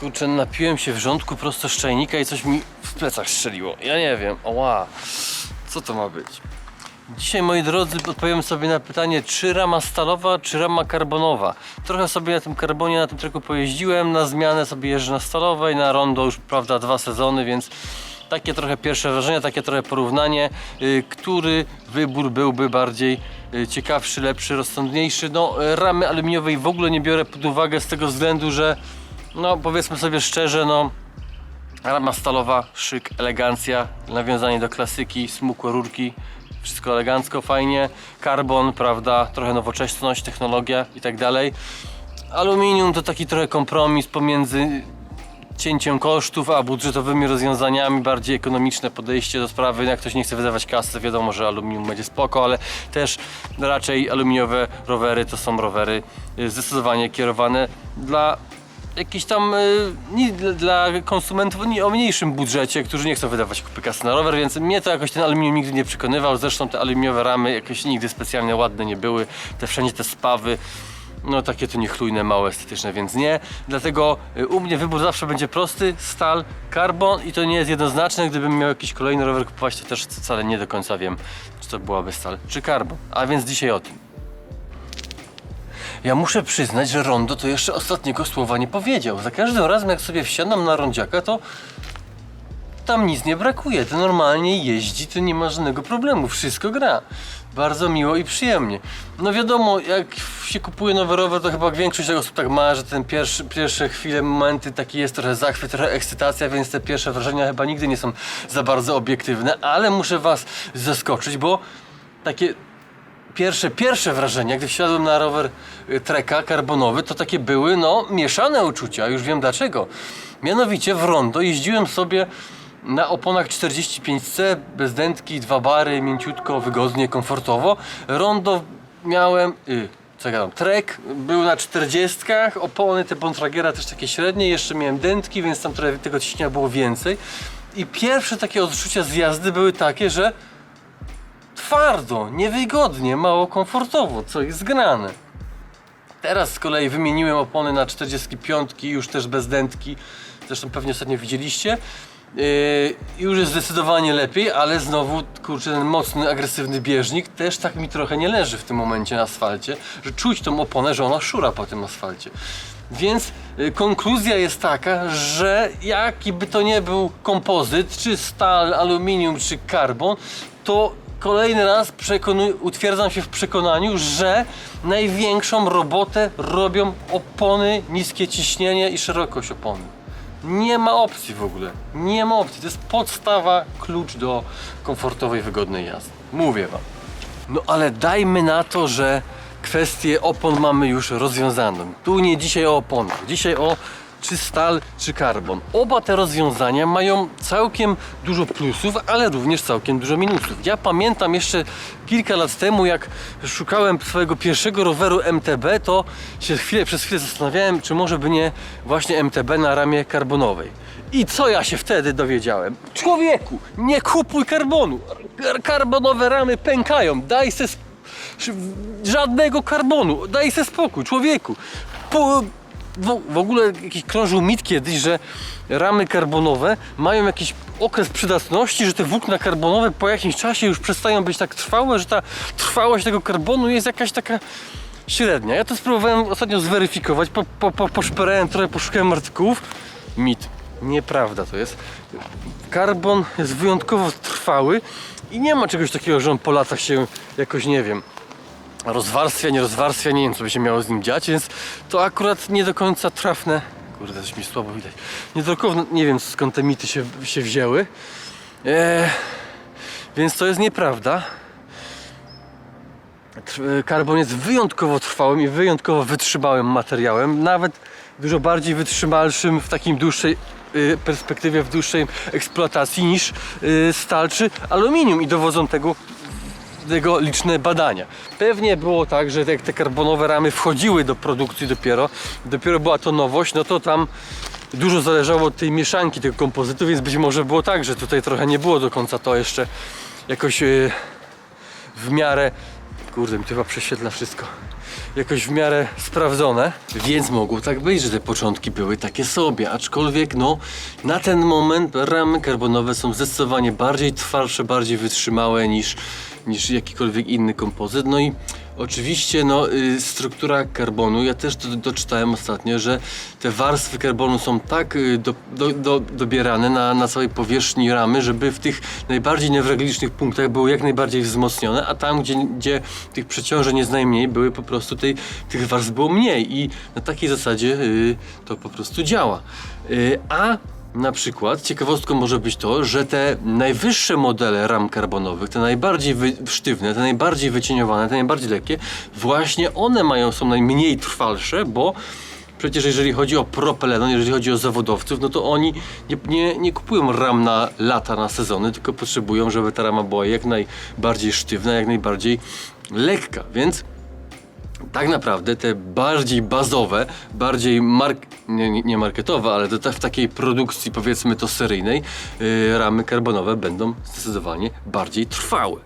kurczę, napiłem się wrzątku prosto z czajnika i coś mi w plecach strzeliło. Ja nie wiem, oła, co to ma być? Dzisiaj, moi drodzy, odpowiem sobie na pytanie, czy rama stalowa, czy rama karbonowa. Trochę sobie na tym karbonie, na tym treku pojeździłem, na zmianę sobie jeżdżę na stalowej, na rondo już, prawda, dwa sezony, więc takie trochę pierwsze wrażenia, takie trochę porównanie, y, który wybór byłby bardziej y, ciekawszy, lepszy, rozsądniejszy. No, y, ramy aluminiowej w ogóle nie biorę pod uwagę z tego względu, że, no, powiedzmy sobie szczerze, no, Rama stalowa, szyk, elegancja, nawiązanie do klasyki, smukłe rurki, wszystko elegancko, fajnie. Karbon, prawda, trochę nowocześność, technologia i tak dalej. Aluminium to taki trochę kompromis pomiędzy cięciem kosztów, a budżetowymi rozwiązaniami, bardziej ekonomiczne podejście do sprawy. Jak ktoś nie chce wydawać kasy, wiadomo, że aluminium będzie spoko, ale też raczej aluminiowe rowery to są rowery y, zdecydowanie kierowane dla jakiś tam y, nie, dla- konsumentów o mniejszym budżecie, którzy nie chcą wydawać kupy kasy na rower, więc mnie to jakoś ten aluminium nigdy nie przekonywał. Zresztą te aluminiowe ramy jakoś nigdy specjalnie ładne nie były. Te wszędzie te spawy. No takie to niechlujne, mało estetyczne, więc nie. Dlatego y, u mnie wybór zawsze będzie prosty, stal, karbon i to nie jest jednoznaczne. Gdybym miał jakiś kolejny rower kupować, to też wcale nie do końca wiem, czy to byłaby stal, czy karbon. A więc dzisiaj o tym. Ja muszę przyznać, że Rondo to jeszcze ostatniego słowa nie powiedział. Za każdym razem, jak sobie wsiadam na rondziaka, to tam nic nie brakuje. To normalnie jeździ, to nie ma żadnego problemu. Wszystko gra. Bardzo miło i przyjemnie. No wiadomo, jak się kupuje nowy rower, to chyba większość osób tak ma, że ten pierwszy, pierwsze chwile, momenty taki jest trochę zachwyt, trochę ekscytacja, więc te pierwsze wrażenia chyba nigdy nie są za bardzo obiektywne, ale muszę was zaskoczyć, bo takie pierwsze, pierwsze wrażenia, gdy wsiadłem na rower y, treka karbonowy, to takie były, no, mieszane uczucia. Już wiem dlaczego. Mianowicie w rondo jeździłem sobie na oponach 45C, bez dętki, dwa bary, mięciutko, wygodnie, komfortowo. Rondo miałem, y, co ja gadam, trek był na 40, opony te Bontragiera też takie średnie, jeszcze miałem dętki, więc tam trochę tego ciśnienia było więcej. I pierwsze takie odczucia z jazdy były takie, że twardo, niewygodnie, mało komfortowo, co jest grane. Teraz z kolei wymieniłem opony na 45, już też bez dętki, zresztą pewnie ostatnio widzieliście. Yy, już jest zdecydowanie lepiej, ale znowu, kurczę, ten mocny, agresywny bieżnik też tak mi trochę nie leży w tym momencie na asfalcie, że czuć tą oponę, że ona szura po tym asfalcie. Więc y, konkluzja jest taka, że jaki by to nie był kompozyt, czy stal, aluminium, czy karbon, to kolejny raz utwierdzam się w przekonaniu, że największą robotę robią opony, niskie ciśnienie i szerokość opony. Nie ma opcji w ogóle. Nie ma opcji. To jest podstawa, klucz do komfortowej, wygodnej jazdy. Mówię wam. No ale dajmy na to, że kwestię opon mamy już rozwiązaną. Tu nie dzisiaj o oponach, dzisiaj o czy stal, czy karbon. Oba te rozwiązania mają całkiem dużo plusów, ale również całkiem dużo minusów. Ja pamiętam jeszcze kilka lat temu, jak szukałem swojego pierwszego roweru MTB, to się chwilę, przez chwilę zastanawiałem, czy może by nie właśnie MTB na ramię karbonowej. I co ja się wtedy dowiedziałem? Człowieku, nie kupuj karbonu. Kar- Karbonowe ramy pękają. Daj se żadnego karbonu. Daj se spokój, człowieku. Po, w, ogóle jakiś krążył mit kiedyś, że ramy karbonowe mają jakiś okres przydatności, że te włókna karbonowe po jakimś czasie już przestają być tak trwałe, że ta trwałość tego karbonu jest jakaś taka średnia. Ja to spróbowałem ostatnio zweryfikować, po, po, po, poszperałem trochę, poszukałem artykułów. Mit. Nieprawda to jest. Karbon jest wyjątkowo trwały i nie ma czegoś takiego, że on po latach się jakoś, nie wiem, rozwarstwia, nie rozwarstwia, nie wiem co by się miało z nim dziać, więc to akurat nie do końca trafne. Kurde, coś mi słabo widać. Nie do nie wiem skąd te mity się, się wzięły. Eee, więc to jest nieprawda. Tr- Karbon jest wyjątkowo trwałym i wyjątkowo wytrzymałym materiałem, nawet dużo bardziej wytrzymalszym w takim dłuższej y, perspektywie, w dłuższej eksploatacji niż y, stal czy aluminium i dowodzą tego tego liczne badania. Pewnie było tak, że jak te karbonowe ramy wchodziły do produkcji dopiero, dopiero była to nowość, no to tam dużo zależało od tej mieszanki tego kompozytu, więc być może było tak, że tutaj trochę nie było do końca to jeszcze jakoś yy, w miarę... Kurde, mi to chyba prześwietla wszystko. Jakoś w miarę sprawdzone, więc mogło tak być, że te początki były takie sobie, aczkolwiek no na ten moment ramy karbonowe są zdecydowanie bardziej twardsze, bardziej wytrzymałe niż, niż jakikolwiek inny kompozyt, no i Oczywiście, no, y, struktura karbonu, ja też do, doczytałem ostatnio, że te warstwy karbonu są tak y, do, do, do, dobierane na, na całej powierzchni ramy, żeby w tych najbardziej newralgicznych punktach były jak najbardziej wzmocnione, a tam, gdzie, gdzie tych przeciążeń jest najmniej, były po prostu tej, tych warstw było mniej i na takiej zasadzie y, to po prostu działa. Y, a na przykład ciekawostką może być to, że te najwyższe modele ram karbonowych, te najbardziej sztywne, te najbardziej wycieniowane, te najbardziej lekkie, właśnie one mają, są najmniej trwalsze, bo przecież jeżeli chodzi o propelenon, jeżeli chodzi o zawodowców, no to oni nie, nie, nie kupują ram na lata, na sezony, tylko potrzebują, żeby ta rama była jak najbardziej sztywna, jak najbardziej lekka, więc tak naprawdę te bardziej bazowe, bardziej mark nie, nie- marketowe, ale w takiej produkcji powiedzmy to seryjnej, yy, ramy karbonowe będą zdecydowanie bardziej trwałe.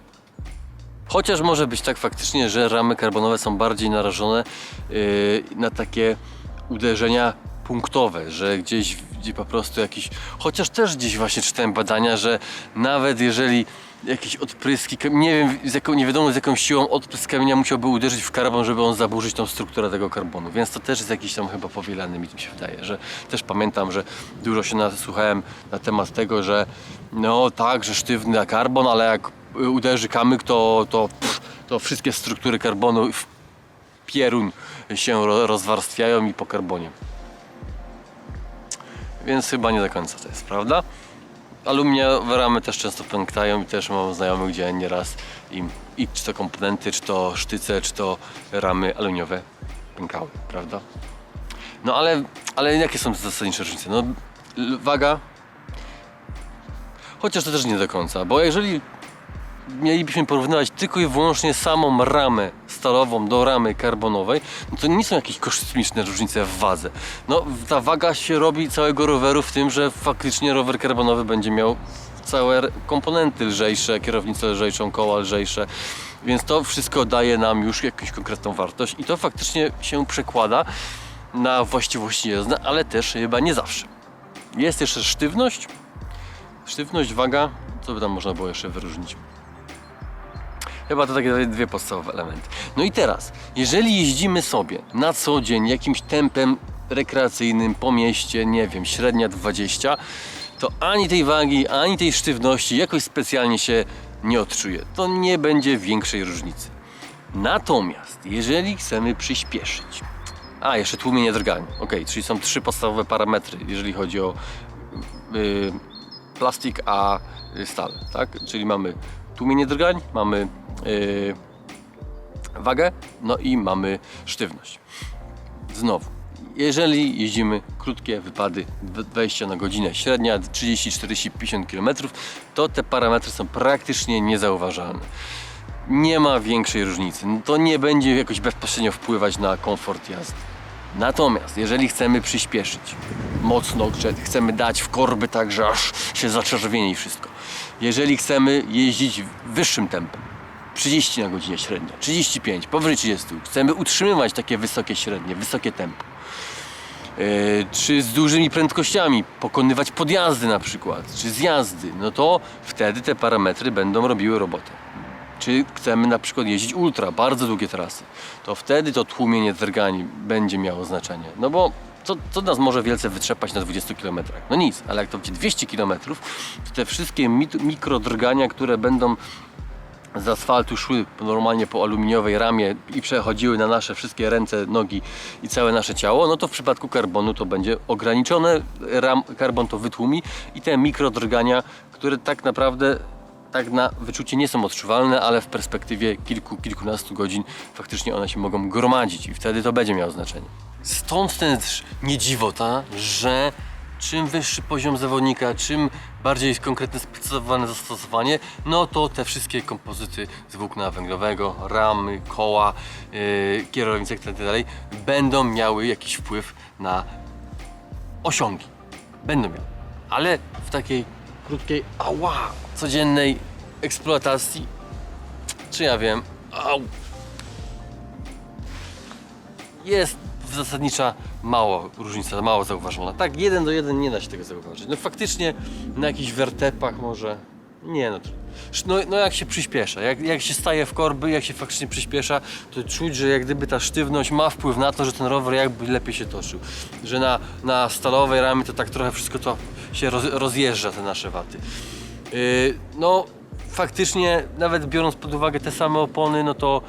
Chociaż może być tak faktycznie, że ramy karbonowe są bardziej narażone yy, na takie uderzenia punktowe, że gdzieś gdzie po prostu jakiś. Chociaż też gdzieś właśnie czytałem badania, że nawet jeżeli jakieś odpryski, nie wiem, z jaką, nie wiadomo z jaką siłą odprysk kamienia musiałby uderzyć w karbon, żeby on zaburzyć tą strukturę tego karbonu, więc to też jest jakiś tam chyba powielany, mi się wydaje, że też pamiętam, że dużo się nasłuchałem na temat tego, że no tak, że sztywny karbon, ale jak uderzy kamyk, to, to, pff, to wszystkie struktury karbonu w pierun się ro- rozwarstwiają i po karbonie. Więc chyba nie do końca to jest, prawda? Aluminiowe ramy też często pęktają i też mam znajomych, gdzie nieraz im i czy to komponenty, czy to sztyce, czy to ramy aluminiowe pękały, prawda? No ale, ale jakie są zasadnicze różnice? No waga, chociaż to też nie do końca, bo jeżeli mielibyśmy porównywać tylko i wyłącznie samą ramę stalową do ramy karbonowej, no to nie są jakieś kosmiczne różnice w wadze. No, ta waga się robi całego roweru w tym, że faktycznie rower karbonowy będzie miał całe komponenty lżejsze, kierownicę lżejszą, koła lżejsze, więc to wszystko daje nam już jakąś konkretną wartość i to faktycznie się przekłada na właściwości jezdne, ale też chyba nie zawsze. Jest jeszcze sztywność, sztywność, waga, co by tam można było jeszcze wyróżnić? Chyba to takie dwie podstawowe elementy. No i teraz, jeżeli jeździmy sobie na co dzień jakimś tempem rekreacyjnym po mieście, nie wiem, średnia 20, to ani tej wagi, ani tej sztywności jakoś specjalnie się nie odczuje. To nie będzie większej różnicy. Natomiast, jeżeli chcemy przyspieszyć, a jeszcze tłumienie drgań, ok, czyli są trzy podstawowe parametry, jeżeli chodzi o y, plastik, a y, stal, tak? Czyli mamy tłumienie drgań, mamy y, wagę, no i mamy sztywność. Znowu, jeżeli jeździmy krótkie wypady, dw- 20 na godzinę, średnia 30, 40, 50 km, to te parametry są praktycznie niezauważalne. Nie ma większej różnicy. To nie będzie jakoś bezpośrednio wpływać na komfort jazdy. Natomiast jeżeli chcemy przyspieszyć mocno, chcemy dać w korby tak, że aż się zaczerwieni wszystko. Jeżeli chcemy jeździć wyższym tempem, 30 na godzinę średnio, 35, powyżej 30, chcemy utrzymywać takie wysokie średnie, wysokie tempo. Yy, czy z dużymi prędkościami, pokonywać podjazdy na przykład, czy zjazdy, no to wtedy te parametry będą robiły robotę czy chcemy na przykład jeździć ultra, bardzo długie trasy, to wtedy to tłumienie drgań będzie miało znaczenie. No bo co, co nas może wielce wytrzepać na 20 km? No nic, ale jak to będzie 200 km, to te wszystkie mikrodrgania, które będą z asfaltu szły normalnie po aluminiowej ramie i przechodziły na nasze wszystkie ręce, nogi i całe nasze ciało, no to w przypadku karbonu to będzie ograniczone, ram, karbon to wytłumi i te mikrodrgania, które tak naprawdę tak na wyczucie nie są odczuwalne, ale w perspektywie kilku, kilkunastu godzin faktycznie one się mogą gromadzić i wtedy to będzie miało znaczenie. Stąd też nie dziwota, że czym wyższy poziom zawodnika, czym bardziej jest konkretne sprecyzowane zastosowanie, no to te wszystkie kompozyty z włókna węglowego, ramy, koła, yy, kierownice itd. będą miały jakiś wpływ na osiągi. Będą miały. Ale w takiej krótkiej, ała, codziennej eksploatacji, czy ja wiem, au, jest zasadnicza mało różnica, mało zauważalna. Tak, jeden do jeden nie da się tego zauważyć. No faktycznie na jakichś wertepach może. Nie no. No, no jak się przyspiesza, jak, jak się staje w korby, jak się faktycznie przyspiesza, to czuć, że jak gdyby ta sztywność ma wpływ na to, że ten rower jakby lepiej się toczył. Że na, na stalowej ramie to tak trochę wszystko to się roz, rozjeżdża, te nasze waty. Yy, no faktycznie, nawet biorąc pod uwagę te same opony, no to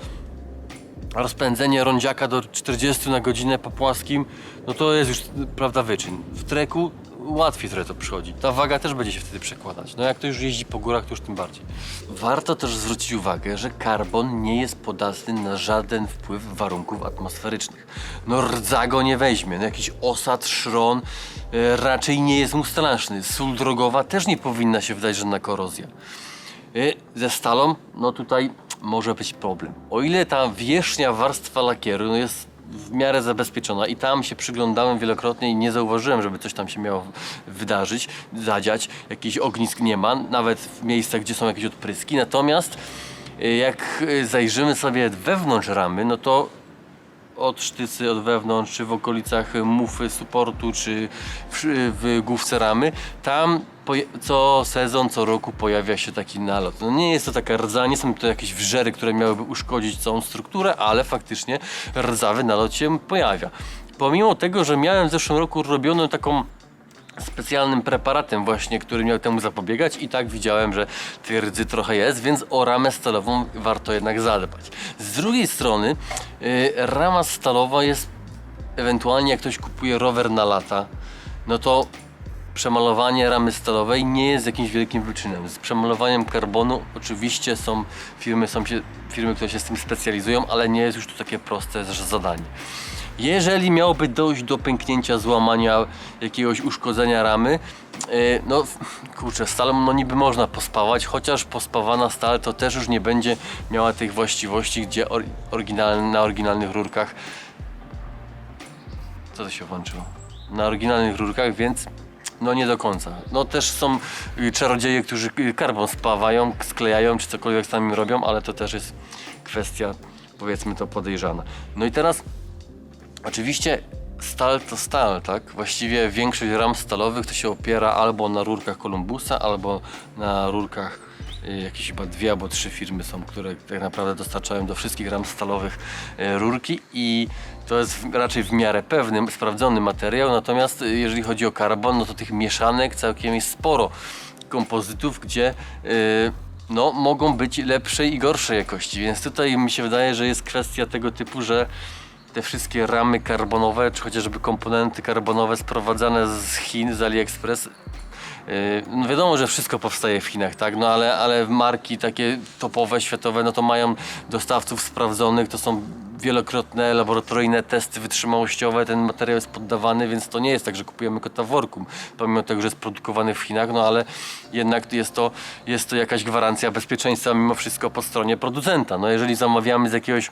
rozpędzenie rądziaka do 40 na godzinę po płaskim, no to jest już prawda wyczyn. W treku łatwiej trochę to przychodzi. Ta waga też będzie się wtedy przekładać. No jak to już jeździ po górach, to już tym bardziej. Warto też zwrócić uwagę, że karbon nie jest podatny na żaden wpływ warunków atmosferycznych. No rdza go nie weźmie, no jakiś osad, szron e, raczej nie jest mu straszny. Sól drogowa też nie powinna się wdać żadna korozja. Y, Ze stalą, no tutaj może być problem. O ile ta wierzchnia warstwa lakieru no jest w miarę zabezpieczona i tam się przyglądałem wielokrotnie i nie zauważyłem, żeby coś tam się miało wydarzyć, zadziać, jakichś ognisk nie ma, nawet w miejscach, gdzie są jakieś odpryski. Natomiast y, jak y, zajrzymy sobie wewnątrz ramy, no to od sztycy, od wewnątrz, czy w okolicach mufy, supportu, czy w, w główce ramy, tam co sezon, co roku pojawia się taki nalot. No nie jest to taka rdza, nie są to jakieś wrzery, które miałyby uszkodzić całą strukturę, ale faktycznie rdzawy nalot się pojawia. Pomimo tego, że miałem w zeszłym roku robioną taką specjalnym preparatem właśnie, który miał temu zapobiegać i tak widziałem, że tej rdzy trochę jest, więc o ramę stalową warto jednak zadbać. Z drugiej strony y, rama stalowa jest ewentualnie jak ktoś kupuje rower na lata, no to przemalowanie ramy stalowej nie jest jakimś wielkim wyczynem. Z przemalowaniem karbonu oczywiście są firmy, są się, firmy, które się z tym specjalizują, ale nie jest już to takie proste zadanie. Jeżeli miałoby dojść do pęknięcia, złamania, jakiegoś uszkodzenia ramy, yy, no kurczę, stalą no niby można pospawać, chociaż pospawana stal to też już nie będzie miała tych właściwości, gdzie or, oryginalny, na oryginalnych rurkach co to się włączyło? Na oryginalnych rurkach, więc no nie do końca. No też są y, czarodzieje, którzy karbon spawają, sklejają, czy cokolwiek sami robią, ale to też jest kwestia, powiedzmy to podejrzana. No i teraz Oczywiście stal to stal, tak? Właściwie większość ram stalowych to się opiera albo na rurkach Columbusa, albo na rurkach y, jakieś chyba dwie albo trzy firmy są, które tak naprawdę dostarczają do wszystkich ram stalowych y, rurki i to jest raczej w miarę pewny, sprawdzony materiał, natomiast y, jeżeli chodzi o karbon, no to tych mieszanek całkiem jest sporo. Kompozytów, gdzie no, mogą być lepszej i gorszej jakości, więc tutaj mi się wydaje, że jest kwestia tego typu, że te wszystkie ramy karbonowe, czy chociażby komponenty karbonowe sprowadzane z Chin, z AliExpress. Yy, No wiadomo, że wszystko powstaje w Chinach, tak? No ale, ale marki takie topowe, światowe, no to mają dostawców sprawdzonych, to są wielokrotne laboratoryjne testy wytrzymałościowe, ten materiał jest poddawany, więc to nie jest tak, że kupujemy kota w worku, pomimo tego, że jest produkowany w Chinach, no ale jednak jest to, jest to jakaś gwarancja bezpieczeństwa mimo wszystko po stronie producenta. No jeżeli zamawiamy z jakiegoś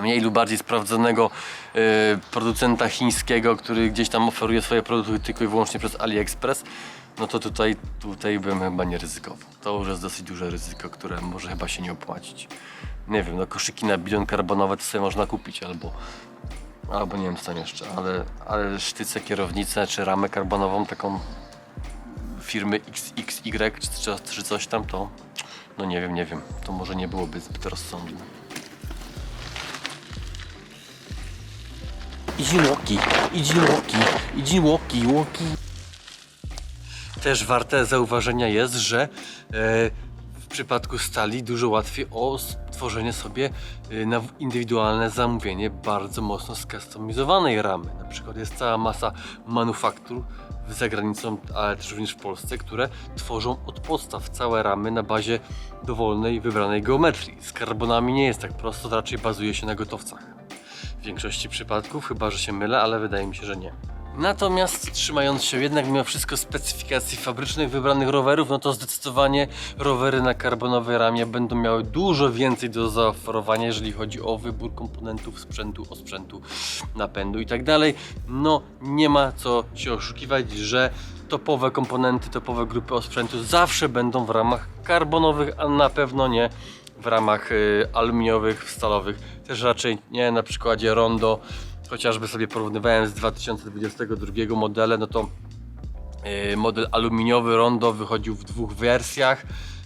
mniej lub bardziej sprawdzonego y, producenta chińskiego, który gdzieś tam oferuje swoje produkty tylko i wyłącznie przez AliExpress, no to tutaj, tutaj bym chyba nie ryzykował. To już jest dosyć duże ryzyko, które może chyba się nie opłacić. Nie wiem, no koszyki na bilion karbonowe to sobie można kupić albo albo nie wiem co tam jeszcze, ale, ale sztyce, kierownicę czy ramę karbonową taką firmy XXY czy, czy, czy coś tam, to no nie wiem, nie wiem. To może nie byłoby zbyt rozsądne. Idź łoki, idź łoki, idź łoki, łoki. Też warte zauważenia jest, że e, w przypadku stali dużo łatwiej o stworzenie sobie e, na indywidualne zamówienie bardzo mocno skustomizowanej ramy. Na przykład jest cała masa manufaktur za granicą, ale też również w Polsce, które tworzą od podstaw całe ramy na bazie dowolnej, wybranej geometrii. Z karbonami nie jest tak prosto, to raczej bazuje się na gotowcach. W większości przypadków, chyba że się mylę, ale wydaje mi się, że nie. Natomiast trzymając się jednak mimo wszystko specyfikacji fabrycznych wybranych rowerów, no to zdecydowanie rowery na karbonowej ramie będą miały dużo więcej do zaoferowania, jeżeli chodzi o wybór komponentów sprzętu, osprzętu, napędu i tak dalej. No nie ma co się oszukiwać, że topowe komponenty, topowe grupy osprzętu zawsze będą w ramach karbonowych, a na pewno nie w ramach y, aluminiowych, stalowych. Też raczej nie na przykładzie Rondo, chociażby sobie porównywałem z 2022 modele, no to y, model aluminiowy Rondo wychodził w dwóch wersjach.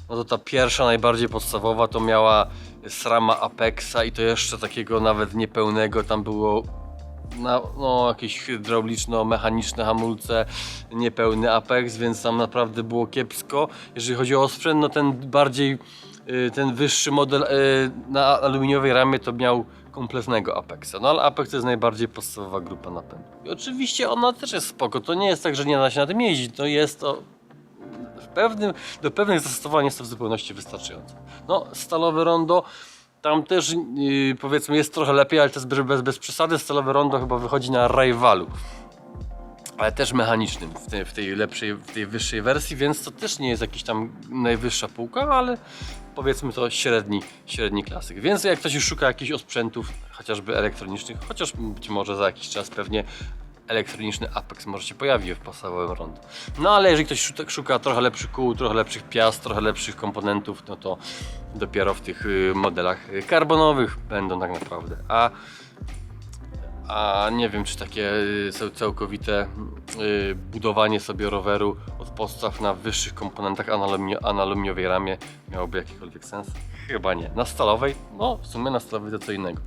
No to ta pierwsza, najbardziej podstawowa, to miała SRAMa Apexa i to jeszcze takiego nawet niepełnego, tam było na, no, jakieś hydrauliczno-mechaniczne hamulce, niepełny Apex, więc tam naprawdę było kiepsko. Jeżeli chodzi o sprzęt, no ten bardziej, ten wyższy model y, na aluminiowej ramie to miał kompletnego Apexa. No ale Apex to jest najbardziej podstawowa grupa napędu. I oczywiście ona też jest spoko, to nie jest tak, że nie da się na tym jeździć, to jest to w pewnym, do pewnych zastosowań jest to w zupełności wystarczające. No, stalowe rondo, tam też yy, powiedzmy jest trochę lepiej, ale to jest bez, bez przesady. Stalowe rondo chyba wychodzi na rivalu, ale też mechanicznym w tej, w tej lepszej, w tej wyższej wersji, więc to też nie jest jakiś tam najwyższa półka, ale powiedzmy to średni, średni klasyk. Więc jak ktoś już szuka jakichś osprzętów, chociażby elektronicznych, chociaż być może za jakiś czas pewnie elektroniczny Apex może się pojawi w podstawowym rondo. No ale jeżeli ktoś szuka, trochę lepszych kół, trochę lepszych piast, trochę lepszych komponentów, no to dopiero w tych y, modelach y, karbonowych będą tak naprawdę. A, a nie wiem, czy takie y, cał- całkowite y, budowanie sobie roweru od podstaw na wyższych komponentach analumio- aluminiowej ramie miałoby jakikolwiek sens? Chyba nie. Na stalowej? No, w sumie na stalowej to co innego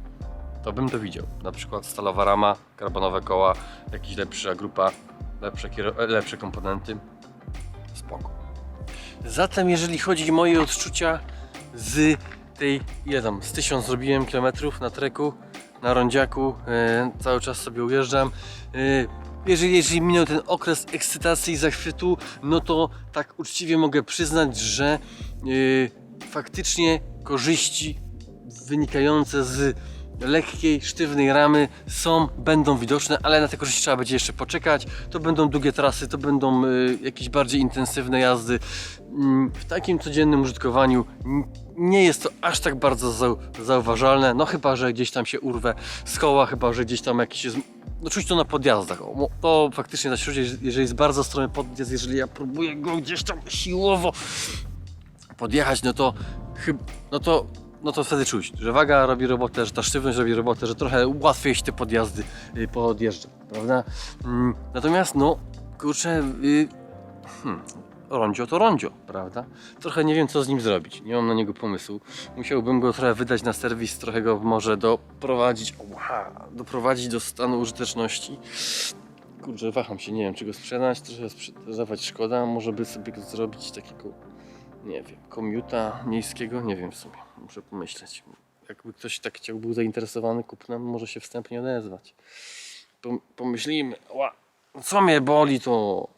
to bym to widział. Na przykład stalowa rama, karbonowe koła, jakaś lepsza grupa, lepsze, e, lepsze komponenty. Spoko. Zatem jeżeli chodzi o moje odczucia z tej, ile tam, z tysiąc zrobiłem kilometrów na treku, na rondziaku, e, cały czas sobie ujeżdżam. E, jeżeli, jeżeli minął ten okres ekscytacji i zachwytu, no to tak uczciwie mogę przyznać, że e, faktycznie korzyści wynikające z lekkiej, sztywnej ramy są, będą widoczne, ale na te korzyści trzeba będzie jeszcze poczekać. To będą długie trasy, to będą y, jakieś bardziej intensywne jazdy. Mm, w takim codziennym użytkowaniu nie jest to aż tak bardzo zau zauważalne, no chyba, że gdzieś tam się urwę z koła, chyba, że gdzieś tam jakiś jest... No czuć to na podjazdach. O, To faktycznie się czuć, jeżeli jest bardzo stromy podjazd, jeżeli ja próbuję go gdzieś tam siłowo podjechać, no to no to, no to wtedy czuć, że waga robi robotę, że ta sztywność robi robotę, że trochę łatwiej się te podjazdy y, podjeżdża, prawda? Mm, Natomiast, no, kurczę, y, hmm, rondzio to rondzio, prawda? Trochę nie wiem, co z nim zrobić, nie mam na niego pomysłu. Musiałbym go trochę wydać na serwis, trochę go może doprowadzić, doprowadzić do stanu użyteczności. Kurczę, waham się, nie wiem, czy go sprzedać, trochę sprzedawać szkoda, może by sobie go zrobić takiego nie wiem, komiuta miejskiego, nie wiem w sumie, muszę pomyśleć. Jakby ktoś tak chciał, był zainteresowany kupnem, może się wstępnie odezwać. Pom- Pomyślimy, co mnie boli, to